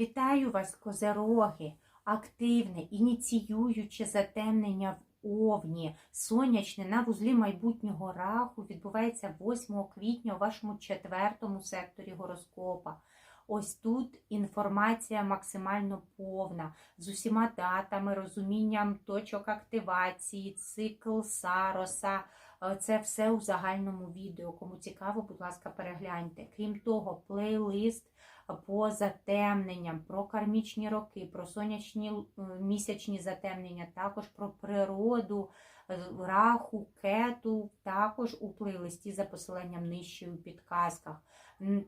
Вітаю вас, козероги! Активне, ініціююче затемнення в Овні, сонячне на вузлі майбутнього раху відбувається 8 квітня у вашому четвертому секторі гороскопа. Ось тут інформація максимально повна, з усіма датами, розумінням точок активації, цикл Сароса. Е, Це все у загальному відео. Кому цікаво, будь ласка, перегляньте. Крім того, плейлист по затемненням, про кармічні роки, про сонячні е, місячні затемнення, також про природу, е, раху, кету, також у плейлисті за посиланням нижче у підказках.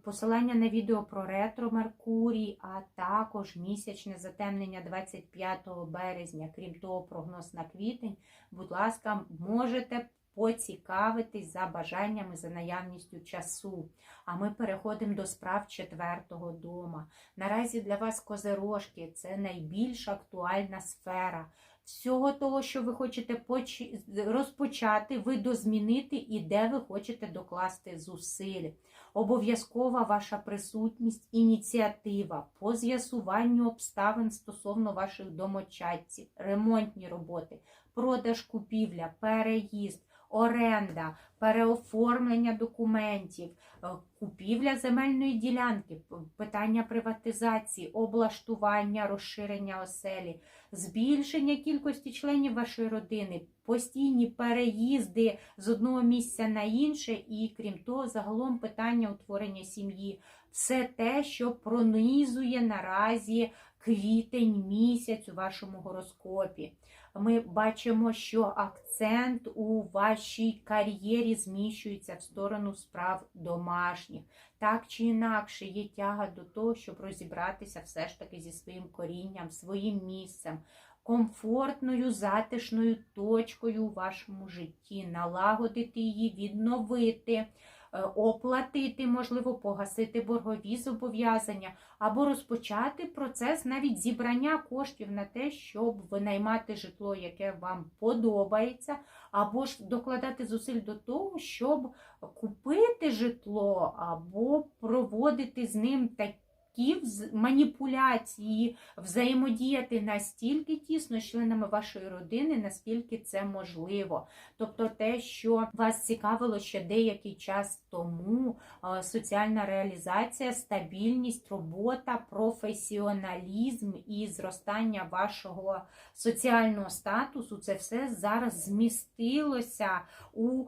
Посилання на відео про ретро Меркурій, а також місячне затемнення 25 березня. Крім того, прогноз на квітень. Будь ласка, можете поцікавитись за бажаннями, за наявністю часу. А ми переходимо до справ четвертого дома. Наразі для вас козерожки це найбільш актуальна сфера. Всього того, що ви хочете поч- розпочати, видозмінити і де ви хочете докласти зусиль. Обов'язкова ваша присутність, ініціатива по з'ясуванню обставин стосовно ваших домочадців, ремонтні роботи, продаж купівля, переїзд, оренда, переоформлення документів, е, купівля земельної ділянки, питання приватизації, облаштування, розширення оселі, збільшення кількості членів вашої родини, постійні переїзди з одного місця на інше, і крім того, загалом питання утворення сім'ї. Все те, що пронизує наразі квітень місяць у вашому гороскопі. Ми бачимо, що акцент у вашій кар'єрі зміщується в сторону справ домашніх. Так чи інакше є тяга до того, щоб розібратися все ж таки зі своїм корінням, своїм місцем, комфортною, затишною точкою у вашому житті, налагодити її, відновити. Е, Оплатити, можливо, погасити боргові зобов'язання, або розпочати процес навіть зібрання коштів на те, щоб винаймати житло, яке вам подобається, або ж докладати зусиль до того, щоб купити житло, або проводити з ним такі вз- маніпуляції, взаємодіяти настільки тісно з членами вашої родини, наскільки це можливо. Тобто те, що вас цікавило ще деякий час тому, соціальна реалізація, стабільність, робота, професіоналізм і зростання вашого соціального статусу, це все зараз змістилося у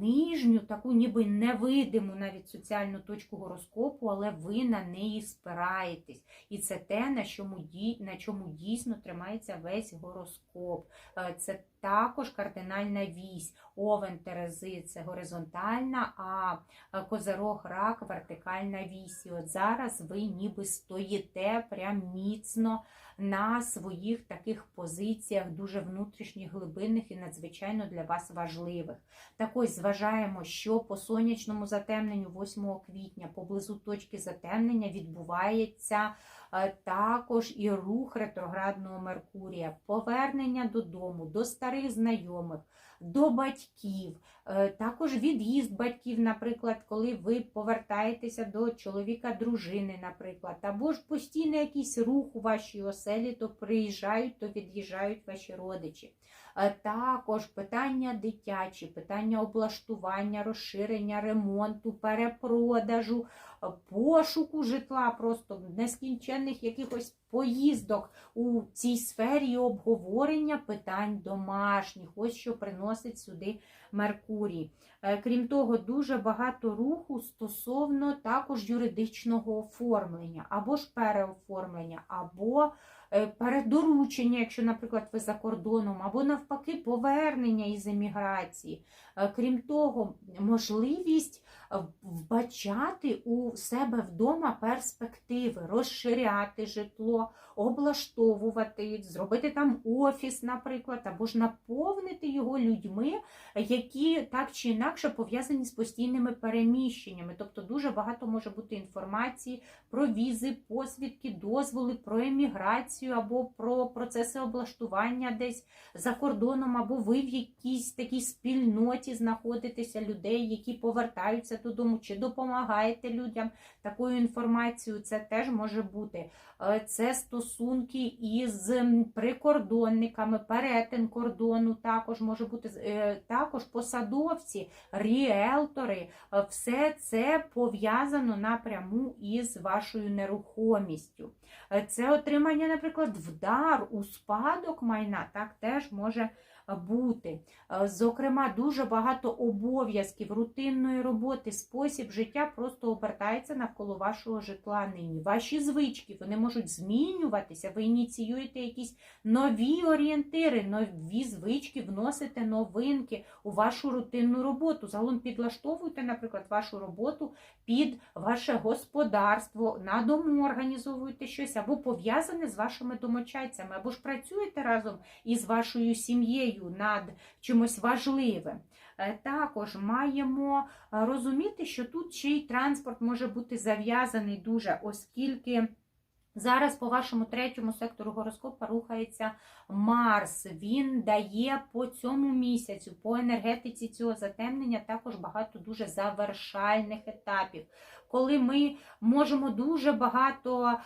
нижню, таку ніби невидиму навіть соціальну точку гороскопу, але ви на неї спираєтесь. І це те, на чому, на чому дійсно тримається весь гороскоп. Е, Це також кардинальна вісь. Овен Терези це горизонтальна, а козирог рак вертикальна вісь. І от зараз ви ніби стоїте прям міцно на своїх таких позиціях, дуже внутрішніх, глибинних і надзвичайно для вас важливих. Так ось зважаємо, що по сонячному затемненню 8 квітня поблизу точки затемнення відбувається також і рух ретроградного Меркурія, повернення додому, до старих знайомих, до батьків, е, також від'їзд батьків, наприклад, коли ви повертаєтеся до чоловіка, дружини, наприклад, або ж постійно якийсь рух у вашій оселі, то приїжджають, то від'їжджають ваші родичі. Також питання дитячі, питання облаштування, розширення, ремонту, перепродажу, пошуку житла, просто нескінченних якихось поїздок у цій сфері обговорення питань домашніх. Ось що приносить сюди Меркурій. Е, Крім того, дуже багато руху стосовно також юридичного оформлення, або ж переоформлення, або передоручення, якщо, наприклад, ви за кордоном, або навпаки повернення із еміграції. Е, Крім того, можливість е, вбачати у себе вдома перспективи, розширяти житло, облаштовувати, зробити там офіс, наприклад, або ж наповнити його людьми, які так чи інакше пов'язані з постійними переміщеннями. Тобто дуже багато може бути інформації про візи, посвідки, дозволи, про еміграцію або про процеси облаштування десь за кордоном, або ви в якійсь такій спільноті знаходитеся людей, які повертаються додому, чи допомагаєте людям такою інформацією, це теж може бути. Е, Це стосунки із прикордонниками, перетин кордону також може бути е, також посадовці, ріелтори. Е, Все це пов'язано напряму із вашою нерухомістю. Е, Це отримання, наприклад, вдар у спадок майна, так теж може бути. Е, Зокрема, дуже багато обов'язків, рутинної роботи, спосіб життя просто обертається навколо вашого житла нині. Ваші звички вони можуть змінюватися. Ви ініціюєте якісь нові орієнтири, нові звички, вносите новинки у вашу рутинну роботу. Загалом підлаштовуйте, наприклад, вашу роботу під ваше господарство, на дому організовуєте щось або пов'язане з вашими домочадцями, або ж працюєте разом із вашою сім'єю над чимось важливим. Е, Також маємо е, розуміти, що тут ще й транспорт може бути зав'язаний дуже, оскільки. Зараз по вашому третьому сектору гороскопа рухається Марс. Він дає по цьому місяцю, по енергетиці цього затемнення також багато дуже завершальних етапів. Коли ми можемо дуже багато е,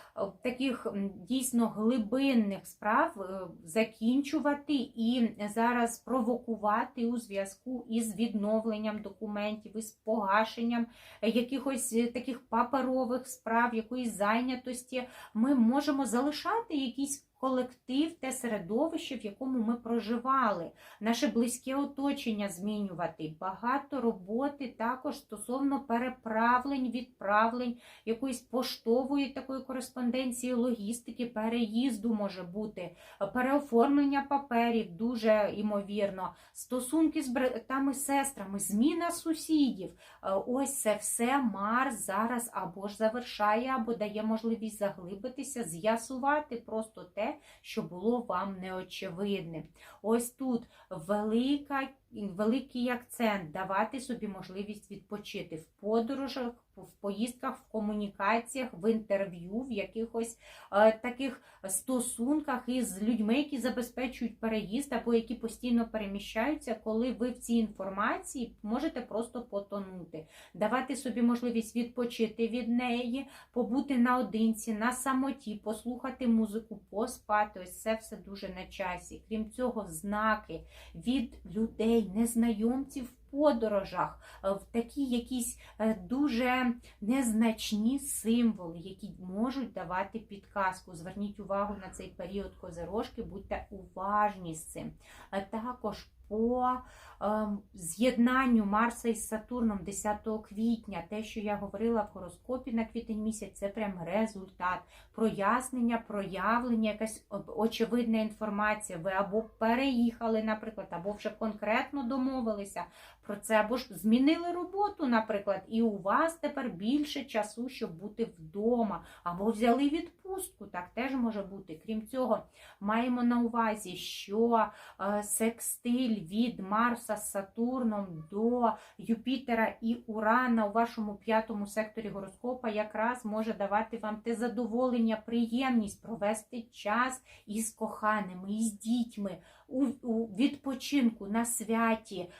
таких дійсно глибинних справ е, закінчувати і зараз провокувати у зв'язку із відновленням документів, із погашенням е, якихось таких паперових справ, якоїсь зайнятості, ми можемо залишати якийсь колектив, те середовище, в якому ми проживали, наше близьке оточення змінювати. Багато роботи також стосовно переправлень, відправлень, якоїсь поштової такої кореспонденції, логістики, переїзду може бути, переоформлення паперів, дуже ймовірно, стосунки з братами, сестрами, зміна сусідів. Е, Ось це все Марс зараз або ж завершає, або дає можливість заглибитися, з'ясувати просто те, що було вам неочевидним. Ось тут велика, великий акцент давати собі можливість відпочити в подорожах, в поїздках, в комунікаціях, в інтерв'ю, в якихось е, таких стосунках із людьми, які забезпечують переїзд або які постійно переміщаються, коли ви в цій інформації можете просто потонути, давати собі можливість відпочити від неї, побути наодинці, на самоті, послухати музику, поспати. Ось це все дуже на часі. Крім цього, знаки від людей, незнайомців в подорожах, е, в такі якісь е, дуже незначні символи, які можуть давати підказку. Зверніть увагу на цей період козирожки, будьте уважні з цим. Також по ем, з'єднанню Марса із Сатурном 10 квітня, те, що я говорила в гороскопі на квітень місяць, це прям результат прояснення, проявлення, якась очевидна інформація. Ви або переїхали, наприклад, або вже конкретно домовилися про це, або ж змінили роботу, наприклад, і у вас тепер більше часу, щоб бути вдома, або взяли відпустку. Так теж може бути. Крім цього, маємо на увазі, що е, секстиль від Марса з Сатурном до Юпітера і Урана у вашому п'ятому секторі гороскопа якраз може давати вам те задоволення, приємність провести час із коханими, із дітьми, у, відпочинку на святі,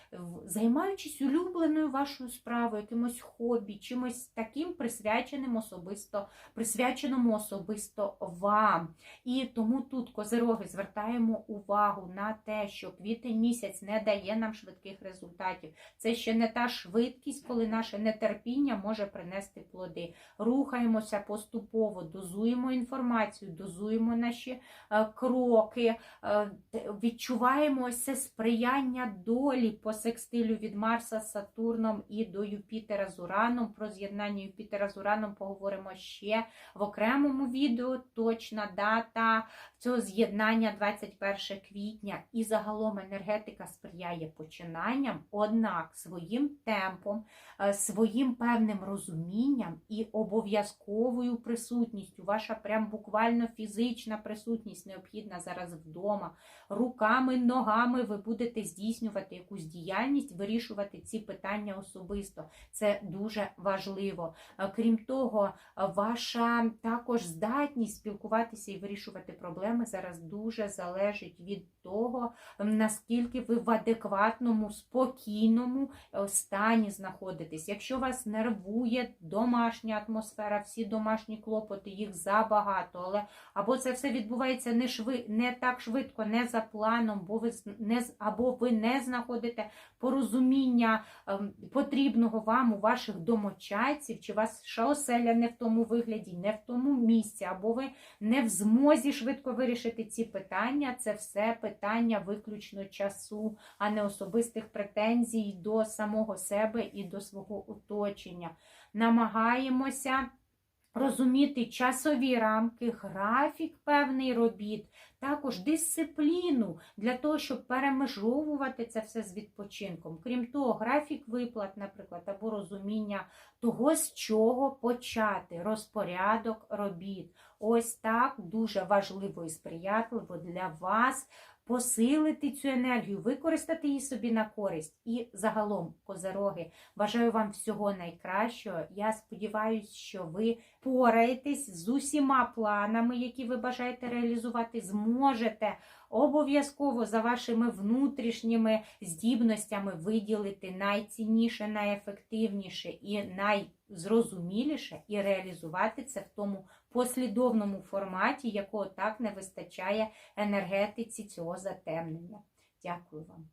займаючись улюбленою вашою справою, якимось хобі, чимось таким присвяченим особисто, присвяченому особисто вам. І тому тут, козироги, звертаємо увагу на те, що квітень місяць не дає нам швидких результатів. Це ще не та швидкість, коли наше нетерпіння може принести плоди. Рухаємося поступово, дозуємо інформацію, дозуємо наші е, кроки, е, те- відчуваємо ось це сприяння долі по секстилю від Марса з Сатурном і до Юпітера з Ураном. Про з'єднання Юпітера з Ураном поговоримо ще в окремому відео. Точна дата цього з'єднання 21 квітня. І загалом енергетика сприяє починанням, однак своїм темпом, е, своїм певним розумінням і обов'язковою присутністю. Ваша прям буквально фізична присутність необхідна зараз вдома, руками. Руками, ногами ви будете здійснювати якусь діяльність, вирішувати ці питання особисто. Це дуже важливо. Е, Крім того, ваша також здатність спілкуватися і вирішувати проблеми зараз дуже залежить від того, наскільки ви в адекватному, спокійному е, стані знаходитесь. Якщо вас нервує домашня атмосфера, всі домашні клопоти, їх забагато, але або це все відбувається не шви, не так швидко, не за планом, бо ви не або ви не знаходите порозуміння ем, потрібного вам у ваших домочадців, чи ваша оселя не в тому вигляді, не в тому місці, або ви не в змозі швидко вирішити ці питання. Це все питання виключно часу, а не особистих претензій до самого себе і до свого оточення. Намагаємося. Розуміти часові рамки, графік певний робіт, також дисципліну для того, щоб перемежовувати це все з відпочинком. Крім того, графік виплат, наприклад, або розуміння того, з чого почати, розпорядок робіт. Ось так дуже важливо і сприятливо для вас посилити цю енергію, використати її собі на користь. І загалом, козероги, бажаю вам всього найкращого. Я сподіваюся, що ви пораєтесь з усіма планами, які ви бажаєте реалізувати, зможете обов'язково за вашими внутрішніми здібностями виділити найцінніше, найефективніше і найзрозуміліше, і реалізувати це в тому послідовному форматі, якого так не вистачає енергетиці цього затемнення. Дякую вам.